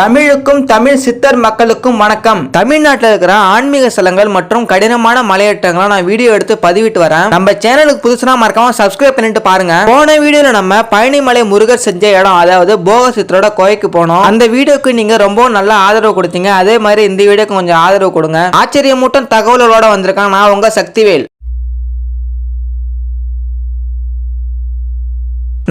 தமிழுக்கும் தமிழ் சித்தர் மக்களுக்கும் வணக்கம். தமிழ்நாட்டில் இருக்கிற ஆன்மீக ஸ்தலங்கள் மற்றும் கடினமான மலையேற்றங்களை நான் வீடியோ எடுத்து பதிவிட்டு வரேன். நம்ம சேனலுக்கு புதுசுனா மறக்காம சப்ஸ்கிரைப் பண்ணிட்டு பாருங்க. போன வீடியோல நம்ம பழனிமலை முருகர் செஞ்ச இடம் அதாவது போக சித்தரோட கோவைக்கு போனோம். அந்த வீடியோக்கு நீங்க ரொம்ப நல்ல ஆதரவு கொடுத்தீங்க. அதே மாதிரி இந்த வீடியோக்கு கொஞ்சம் ஆதரவு கொடுங்க. ஆச்சரியமூட்டும் தகவல்களோட வந்திருக்கேன். நான் உங்க சக்திவேல்.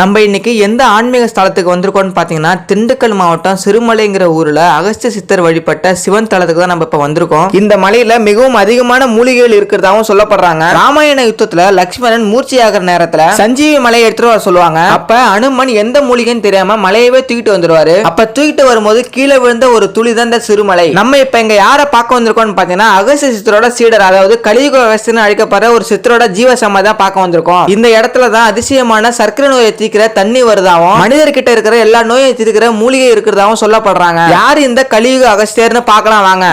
நம்ம இன்னைக்கு எந்த ஆன்மீக ஸ்தலத்துக்கு வந்திருக்கோம்னு பார்த்தீங்கன்னா திண்டுக்கல் மாவட்டம் சிறுமலைங்கிற ஊரில் அகஸ்திய சித்தர் வழிபட்ட சிவன் தலத்துக்கு தான் நம்ம இப்போ வந்திருக்கோம். இந்த மலையில மிகவும் அதிகமான மூலிகைகள் இருக்கிறதாவும் சொல்லப்படுறாங்க. ராமாயண யுத்தத்துல லக்ஷ்மணன் மூர்ச்சியாகிற நேரத்துல சஞ்சீவி மலையை எடுத்துட்டு வர சொல்லுவாங்க. அப்ப அனுமன் எந்த மூலிகைன்னு தெரியாம மலையவே தூக்கிட்டு வந்துருவாரு. அப்ப தூக்கிட்டு வரும்போது கீழே விழுந்த ஒரு துளி தான் இந்த சிறுமலை. நம்ம இப்ப இங்க யாரை பார்க்க வந்திருக்கோம்னு பார்த்தீங்கன்னா அகஸ்திய சித்தரோட சீடர் அதாவது கலியுக அகஸ்தியன்னு அழைக்கப்படுற ஒரு சித்தரோட ஜீவ தான் பார்க்க வந்திருக்கோம். இந்த இடத்துல தான் அதிசயமான சர்க்கரை நோயை தீக்கிற தண்ணி வருதாவும் மனிதர்கிட்ட இருக்கிற எல்லா நோயும் தீர்க்கிற மூலிகை இருக்கிறதாவும் சொல்லப்படுறாங்க. யார் இந்த கலியுக அகஸ்தியர்னு பார்க்கலாம் வாங்க.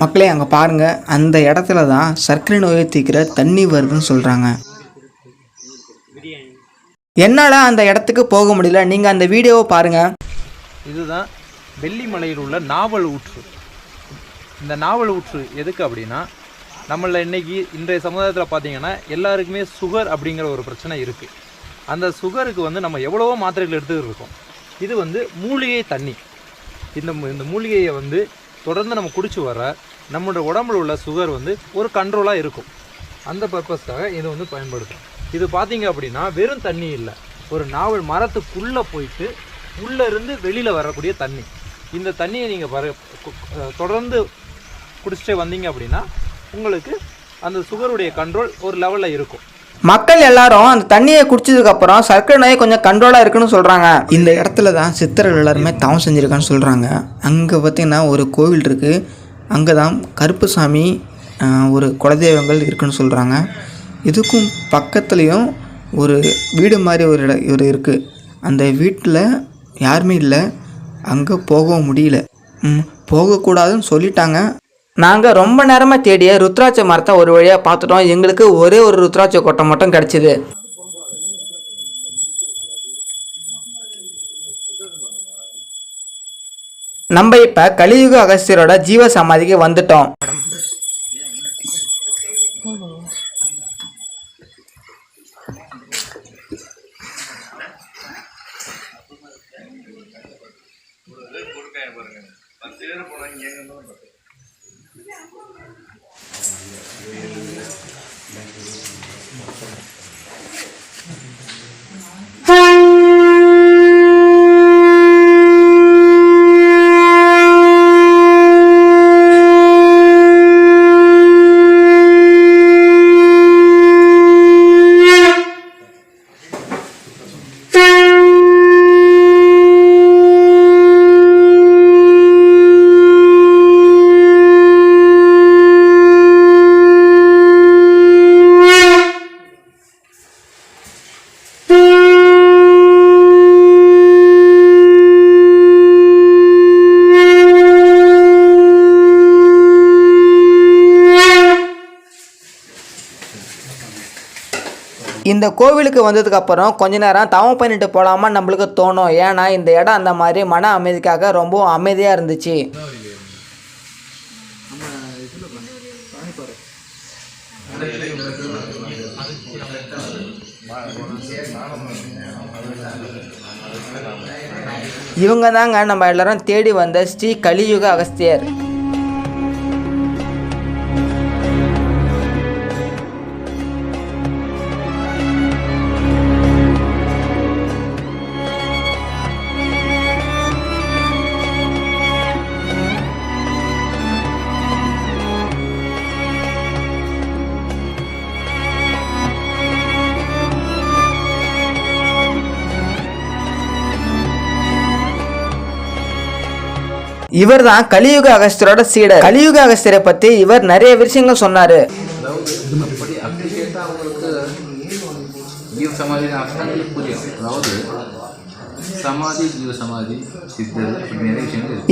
மக்களே அங்கே பாருங்க. அந்த இடத்துல தான் சர்க்கரை நோயை தீக்கிற தண்ணி வருதுன்னு சொல்கிறாங்க என்னால் அந்த இடத்துக்கு போக முடியல. நீங்கள் அந்த வீடியோவை பாருங்கள் இதுதான் வெள்ளிமலையில் உள்ள நாவல் ஊற்று. இந்த நாவல் ஊற்று எதுக்கு அப்படின்னா நம்மள இன்றைக்கி இன்றைய சமுதாயத்தில் பார்த்தீங்கன்னா எல்லாருக்குமே சுகர் அப்படிங்கிற ஒரு பிரச்சனை இருக்குது அந்த சுகருக்கு வந்து நம்ம எவ்வளவோ மாத்திரைகள் எடுத்துக்கிட்டு இருக்கோம். இது வந்து மூலிகை தண்ணி. இந்த இந்த மூலிகையை வந்து தொடர்ந்து நம்ம குடிச்சு வர நம்மளோட உடம்புல உள்ள சுகர் வந்து ஒரு கண்ட்ரோலாக இருக்கும். அந்த பர்பஸ்க்காக இது வந்து பயன்படுத்தும் இது பார்த்தீங்க அப்படின்னா வெறும் தண்ணி இல்லை. ஒரு நாவல் மரத்துக்குள்ளே போயிட்டு உள்ளே இருந்து வெளியில் வரக்கூடிய தண்ணி. இந்த தண்ணியை நீங்கள் வர தொடர்ந்து குடிச்சிட்டே வந்தீங்க அப்படின்னா உங்களுக்கு அந்த சுகருடைய கண்ட்ரோல் ஒரு லெவலில் இருக்கும். மக்கள் எல்லாரும் அந்த தண்ணியை குடிச்சதுக்கு அப்புறம் சர்க்கரை நோய் கொஞ்சம் கண்ட்ரோலாக இருக்குன்னு சொல்கிறாங்க இந்த இடத்துல தான் சித்தர்கள் எல்லாருமே தவம் செஞ்சுருக்கான்னு சொல்கிறாங்க அங்கே பார்த்தீங்கன்னா ஒரு கோவில் இருக்குது அங்கே தான் கருப்புசாமி ஆஹ், ஒரு குலதெய்வங்கள் இருக்குன்னு சொல்கிறாங்க இதுக்கும் பக்கத்துலேயும் ஒரு வீடு மாதிரி ஒரு இடம் ஒரு இருக்குது அந்த வீட்டில் யாருமே இல்லை. அங்கே போகவும் முடியல. ம், போகக்கூடாதுன்னு சொல்லிட்டாங்க. நாங்கள் ரொம்ப நேரமாக தேடிய ருத்ராட்ச மரத்தை ஒரு வழியாக பார்த்துட்டோம் எங்களுக்கு ஒரே ஒரு ருத்ராட்ச கொட்டை மட்டும் கிடச்சிது. நம்ம இப்போ கலியுக அகஸ்தியரோட ஜீவ சமாதிக்கு வந்துட்டோம். போனாங்க எங்க இந்த கோவிலுக்கு வந்ததுக்கு அப்புறம் கொஞ்ச நேரம் தவம் பண்ணிட்டு போலாமா நம்மளுக்கு தோணும். ஏன்னா இந்த இடம் அந்த மாதிரி மன அமைதிக்காக ரொம்ப அமைதியாக இருந்துச்சு. இவங்க தாங்க நம்ம எல்லாரும் தேடி வந்த ஸ்ரீ கலியுக அகஸ்தியர். இவர் தான் கலியுக அகஸ்தரோட சீடர். கலியுக அகஸ்தரை பத்தி இவர் நிறைய விஷயங்கள் சொன்னாரு. அப்படி சமாதி சமாதி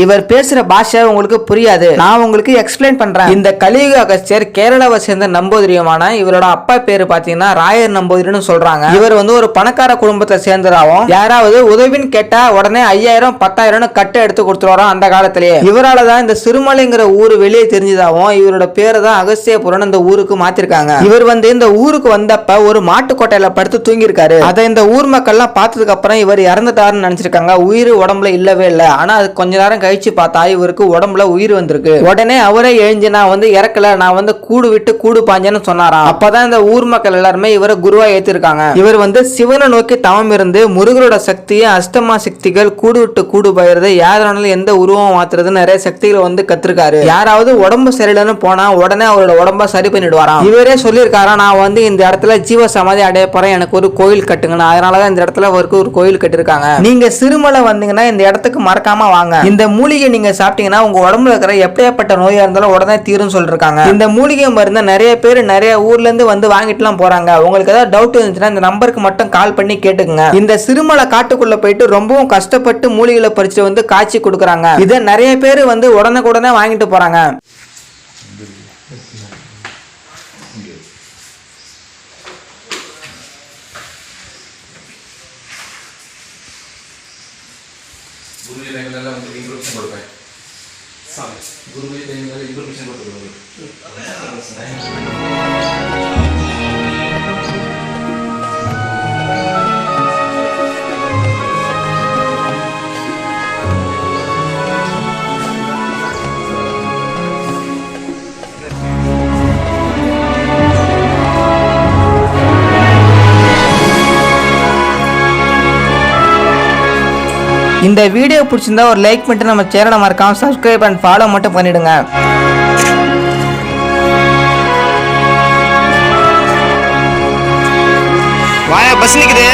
இவர் பேசுற பாஷை உங்களுக்கு புரியாது. நான் உங்களுக்கு எக்ஸ்பிளைன் பண்றேன். இந்த கலியுக அகஸ்தியர் கேரளாவை சேர்ந்த நம்பூதிரியமான இவரோட அப்பா பேரு பாத்தீங்கன்னா ராயர் நம்பூதிரின்னு சொல்றாங்க. இவர் வந்து ஒரு பணக்கார குடும்பத்தை சேர்ந்ததாகவும் யாராவது உதவின்னு கேட்டா உடனே ஐயாயிரம் பத்தாயிரம்னு கட்டை எடுத்து கொடுத்துருவாராம் அந்த காலத்திலேயே. இவரால தான் இந்த சிறுமலைங்கிற ஊரு வெளியே தெரிஞ்சதாகவும் இவரோட பேரை தான் அகஸ்தியபுரம் இந்த ஊருக்கு மாத்திருக்காங்க. இவர் வந்து இந்த ஊருக்கு வந்தப்ப ஒரு மாட்டுக்கோட்டையில படுத்து தூங்கியிருக்காரு. அதை இந்த ஊர் மக்கள்லாம் பார்த்ததுக்கு அப்புறம் இவர் இறந்துட்டாருன்னு நினைச்சிருக்காங்க. உயிர் உடம்புல இல்லவே இல்லை. ஆனா அது கொஞ்ச நேரம் கழிச்சு பார்த்தா இவருக்கு உடம்புல உயிர் வந்திருக்கு. உடனே அவரே எழுஞ்சு நான் வந்து இறக்கல. நான் வந்து கூடு விட்டு கூடு பாஞ்சேன்னு சொன்னாராம். அப்பதான் இந்த ஊர் மக்கள் எல்லாருமே இவரை குருவா ஏத்திருக்காங்க. இவர் வந்து சிவனை நோக்கி தவம் இருந்து முருகரோட சக்தியை அஷ்டமா சக்திகள் கூடு விட்டு கூடு பயிறது யாரானாலும் எந்த உருவம் மாத்துறது நிறைய சக்திகளை வந்து கத்திருக்காரு. யாராவது உடம்பு சரியில்லைன்னு போனா உடனே அவரோட உடம்ப சரி பண்ணிடுவாராம். இவரே சொல்லியிருக்காரா நான் வந்து இந்த இடத்துல ஜீவ சமாதி அடைய போறேன். எனக்கு ஒரு கோயில் கட்டுங்கன்னு அதனாலதான் இந்த இடத்துல அவருக்கு ஒரு கோயில் கட்டிருக்காங்க. நீங்க சிறுமலை வந்தீங்கன்னா இந்த இடத்துக்கு மறக்காம வாங்க. இந்த மூலிகை நீங்க சாப்பிட்டீங்கன்னா உங்க உடம்புல இருக்கிற எப்படியாப்பட்ட நோயா இருந்தாலும் உடனே தீரும் சொல்லிருக்காங்க. இந்த மூலிகை மருந்து நிறைய பேர் நிறைய ஊர்ல இருந்து வந்து வாங்கிட்டுலாம் போறாங்க. உங்களுக்கு ஏதாவது டவுட் இருந்துச்சுன்னா இந்த நம்பருக்கு மட்டும் கால் பண்ணி கேட்டுக்குங்க. இந்த சிறுமலை காட்டுக்குள்ள போயிட்டு ரொம்பவும் கஷ்டப்பட்டு மூலிகைகளை பறிச்சு வந்து காய்ச்சி கொடுக்குறாங்க. இதை நிறைய பேர் வந்து உடனுக்குடனே வாங்கிட்டு ಗುರುಜಿ ಬ್ಯಾಂಕ್ನೆಲ್ಲ ಒಂದು ಇನ್ಫಾರ್ಮೇಷನ್ ಕೊಡ್ಬೇಕು ಸಾರಿ ಗುರುಜಿ ಬ್ಯಾಂಕ್ನೆಲ್ಲ ಇನ್ಫಾರ್ಮೇಷನ್ ಕೊಡ್ತೀವಿ இந்த வீடியோ பிடிச்சிருந்தா ஒரு லைக் பண்ணிட்டு நம்ம சேனலை மறக்காம சப்ஸ்கிரைப் அண்ட் ஃபாலோ மட்டும் பண்ணிடுங்க. வாயா பஸ் நிக்குது.